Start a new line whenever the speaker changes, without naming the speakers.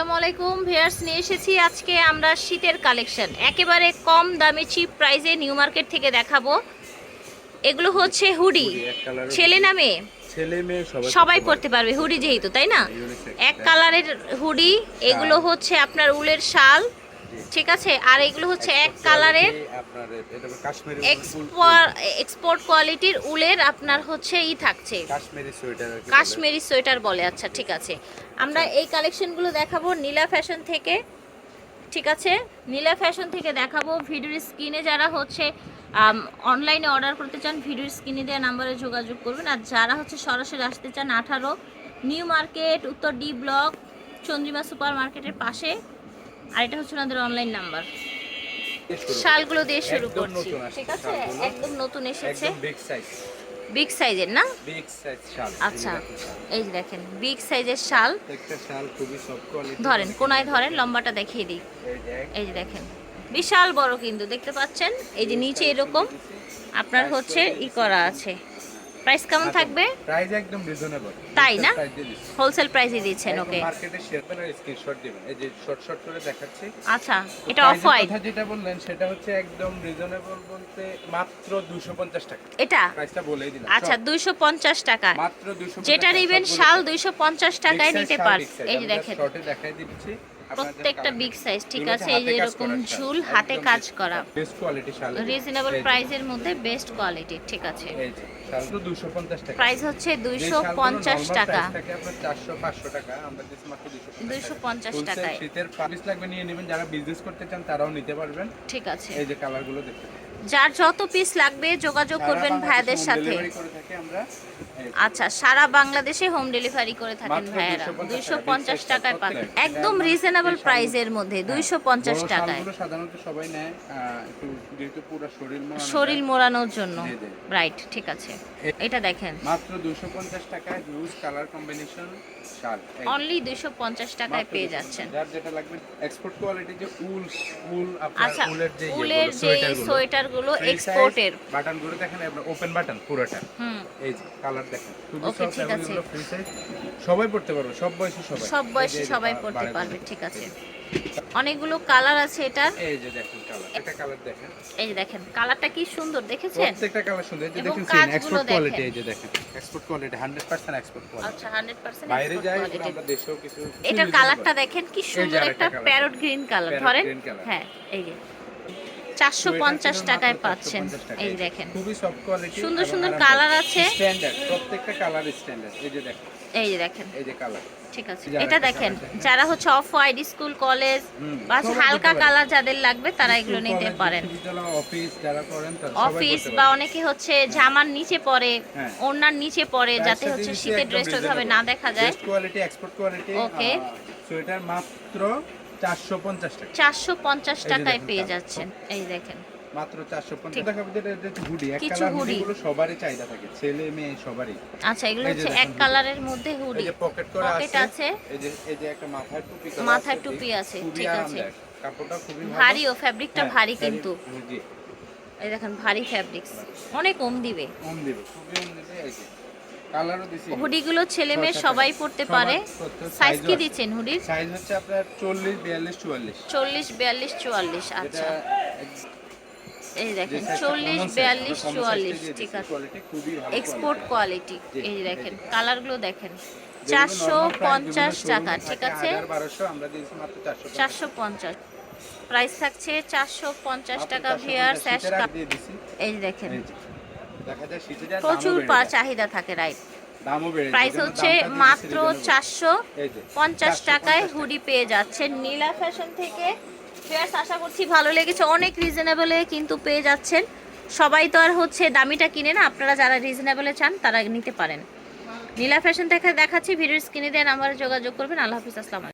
আসসালামু আলাইকুম ভিয়ার্স নিয়ে এসেছি আজকে আমরা শীতের কালেকশন। একেবারে কম দামে চিপ প্রাইজে নিউ মার্কেট থেকে দেখাবো। এগুলো হচ্ছে হুডি।
এক
ছেলে না মেয়ে?
ছেলে মেয়ে সবাই পড়তে
পারবে হুডি যেহেতু তাই না? এক
হ্যাঁ।
কালারের হুডি এগুলো হচ্ছে আপনার উলের শাল। ঠিক আছে আর এগুলো হচ্ছে এক কালারের এক্সপোর্ট এক্সপোর্ট কোয়ালিটির উলের আপনার হচ্ছে ই থাকছে।
কাশ্মীরি সোয়েটার বলে।
কাশ্মীরি সোয়েটার বলে আচ্ছা ঠিক আছে। আমরা এই কালেকশনগুলো দেখাবো নীলা ফ্যাশন থেকে ঠিক আছে? নীলা ফ্যাশন থেকে দেখাবো ভিডিওর স্ক্রিনে যারা হচ্ছে অনলাইনে অর্ডার করতে চান ভিডিওর স্ক্রিনে দেওয়া নাম্বারে যোগাযোগ করবেন। আর যারা হচ্ছে সরাসরি আসতে চান আঠারো নিউ মার্কেট উত্তর ডি ব্লক চন্দ্রিমা সুপার মার্কেটের পাশে আর এটা হচ্ছে ওনাদের অনলাইন নাম্বার শালগুলো দিয়ে শুরু করছি। ঠিক আছে? একদম নতুন এসেছে।
একদম বিগ সাইজ
বিগ সাইজের না?
বিগ সাইজ শাল।
আচ্ছা
এই যে দেখুন
বিগ সাইজের শাল।
প্রত্যেকটা শাল খুবই সফট কোয়ালিটি
ধরেন কোনায় ধরেন লম্বাটা দেখিয়ে দিই।
এই যে
এই যে দেখেন বিশাল বড় কিন্তু দেখতে পাচ্ছেন? এই যে নিচে এরকম আপনার হচ্ছে ই করা আছে। প্রাইস কেমন থাকবে?
প্রাইস একদম রিজনেবল
তাই না? হোলসেল প্রাইসে দিচ্ছেন ওকে
মার্কেটে শেয়ার করে স্ক্রিনশট দিবেন। এই যে শর্ট শর্ট করে দেখাচ্ছি।
আচ্ছা এটা অফ হোয়াইট
কথা যেটা বললেন সেটা হচ্ছে একদম রিজনেবল বলতে মাত্র 250 টাকা।
এটা?
প্রাইসটা বলেই দিলাম
আচ্ছা
সব।
দুইশো পঞ্চাশ টাকা।
মাত্র 250
যেটা নেবেন শাল
শাল।
দুইশো পঞ্চাশ টাকায় নিতে
শাল,
পার। এই যে দেখেন।
শর্টে দেখাই দিচ্ছি।
প্রত্যেকটা বিগ সাইজ ঠিক আছে এই যে এরকম ঝুল হাতে কাজ করা।
বেস্ট কোয়ালিটি শাল।
রিজনেবল প্রাইসের মধ্যে বেস্ট কোয়ালিটি ঠিক আছে?
এই যে শাল তো 250 টাকা।
প্রাইস হচ্ছে
যে
দুইশো
শালগুলো
পঞ্চাশ
normal
টাকা।
price আপনার 400 500 টাকা। আমরা মাত্র 250
250 টাকায়।
শীতের লাগবে নিয়ে নেবেন। যারা বিজনেস করতে চান তারাও নিতে পারবেন।
ঠিক আছে।
এই যে কালারগুলো দেখতে
যার যত পিস লাগবে যোগাযোগ করবেন
home
সাথে।
আমরা।
আচ্ছা সারা বাংলাদেশে হোম ডেলিভারি করে থাকেন ভাইয়ারা। দুইশো পঞ্চাশ টাকায় পাবেন। একদম রিজনেবল প্রাইসের মধ্যে দুইশো পঞ্চাশ টাকায়।
সাধারণত সবাই নেয় যেহেতু পুরো শরীর
শরীর মোড়ানোর জন্য। রাইট ঠিক আছে। এটা দেখেন।
মাত্র 250 টাকা হিউজ কালার কম্বিনেশন
অনলি দুইশো পঞ্চাশ টাকায় পেয়ে
250
যাচ্ছেন।
যেটা লাগবে এক্সপোর্ট কোয়ালিটি যে উল উল
আচ্ছা
উলের যে
উলের যে সোয়েটারগুলো এক্সপোর্টের
বাটনগুলো দেখেন ওপেন বাটন পুরোটা।
হুম।
এই যে কালার দেখেন।
ঠিক আছে।
সবাই পড়তে পারবে সব বয়সী সবাই।
সব বয়সী সবাই পড়তে পারবে ঠিক আছে। অনেকগুলো কালার আছে এটার।
এই যে দেখেন কালার এটা কালার দেখেন।
এই যে দেখেন কালারটা কি সুন্দর দেখেছেন?
প্রত্যেকটা কালার সুন্দর এই যে দেখেন এক্সপোর্ট কোয়ালিটি এই যে দেখেন এক্সপোর্ট কোয়ালিটি 100% এক্সপোর্ট কোয়ালিটি
আচ্ছা হান্ড্রেড পার্সেন্ট
বাইরে যায় আমরা দেশেও কিছু
এটার কালারটা দেখেন কি সুন্দর একটা প্যারট গ্রিন কালার ধরেন? হ্যাঁ এই যে। চারশো পঞ্চাশ টাকায় পাচ্ছেন। এই দেখেন।
খুবই সফট কোয়ালিটি
সুন্দর সুন্দর colour আছে।
স্ট্যান্ডার্ড প্রত্যেকটা কালার স্ট্যান্ডার্ড এই যে দেখেন।
এই যে দেখেন।
এই যে কালার।
ঠিক আছে। এটা দেখেন যারা হচ্ছে অফ হোয়াইট স্কুল কলেজ বা হালকা কালার যাদের লাগবে তারা এগুলো নিতে পারেন।
অফিস যারা করেন তারা
অফিস বা অনেকে হচ্ছে জামার নিচে পরে
হ্যাঁ।
ওড়নার নিচে পরে যাতে হচ্ছে শীতের ড্রেসটা ভাবে না দেখা যায়।
Quality,
Okay.
আহ, সোয়েটার মাত্র 450 টাকা।
চারশো পঞ্চাশ
এই
টাকায় পেয়ে যাচ্ছেন। এই দেখেন।
মাত্র 450 টাকা ভিতরে এটা একগুলো সবারই চাহিদা থাকে, ছেলে মেয়ে সবারই।
আচ্ছা এগুলো হচ্ছে এক কালারের মধ্যে
এই
হুডি।
যে করা আছে। এই যে এই যে একটা মাথায় টুপি করা আছে,
টুপি আছে, ঠিক আছে।
কাপড়টা খুবই
ভারী ও ফ্যাব্রিকটা ভারী
ভারী,
কিন্তু। এই দেখেন ভারী ফ্যাব্রিক্স অনেক কম দিবে।
কম দিবে, খুবই কম দিবে, এই যে। কালারও দিছি।
হুডিগুলো ছেলে মেয়ে সবাই। পড়তে পারে। সাইজ কি দিচ্ছেন হুডির
সাইজ হচ্ছে আপনার 40 42 44
চল্লিশ বিয়াল্লিশ চুয়াল্লিশ
এটা
আচ্ছা। এই দেখেন
size টা
চল্লিশ
common size,
বিয়াল্লিশ
আমরা common size
চুয়াল্লিশ
টাই দিয়ে
ঠিক আছে। এক্সপোর্ট কোয়ালিটি এই দেখেন। কালারগুলো দেখেন। চারশো পঞ্চাশ টাকা ঠিক আছে?
1200, আমরা দিয়েছি মাত্র 450
চারশো পঞ্চাশ। প্রাইস থাকছে চারশো পঞ্চাশ টাকা
450
ভিয়ার
দিছি।
এই দেখেন। প্রচুর। চাহিদা থাকে রাইট। প্রাইস হচ্ছে মাত্র চারশো পঞ্চাশ টাকায় হুডি পেয়ে যাচ্ছেন। নীলা ফ্যাশন থেকে ফেয়ার্স আশা করছি ভালো লেগেছে অনেক রিজনেবলে কিন্তু পেয়ে যাচ্ছেন। সবাই তো আর হচ্ছে দামিটা কিনে না আপনারা যারা রিজনেবলে চান তারা নিতে পারেন। নীলা ফ্যাশন থেকে দেখাচ্ছি ভিডিওর স্ক্রিনে দেন আমার যোগাযোগ করবেন। আল্লাহ হাফিজ আসসালাম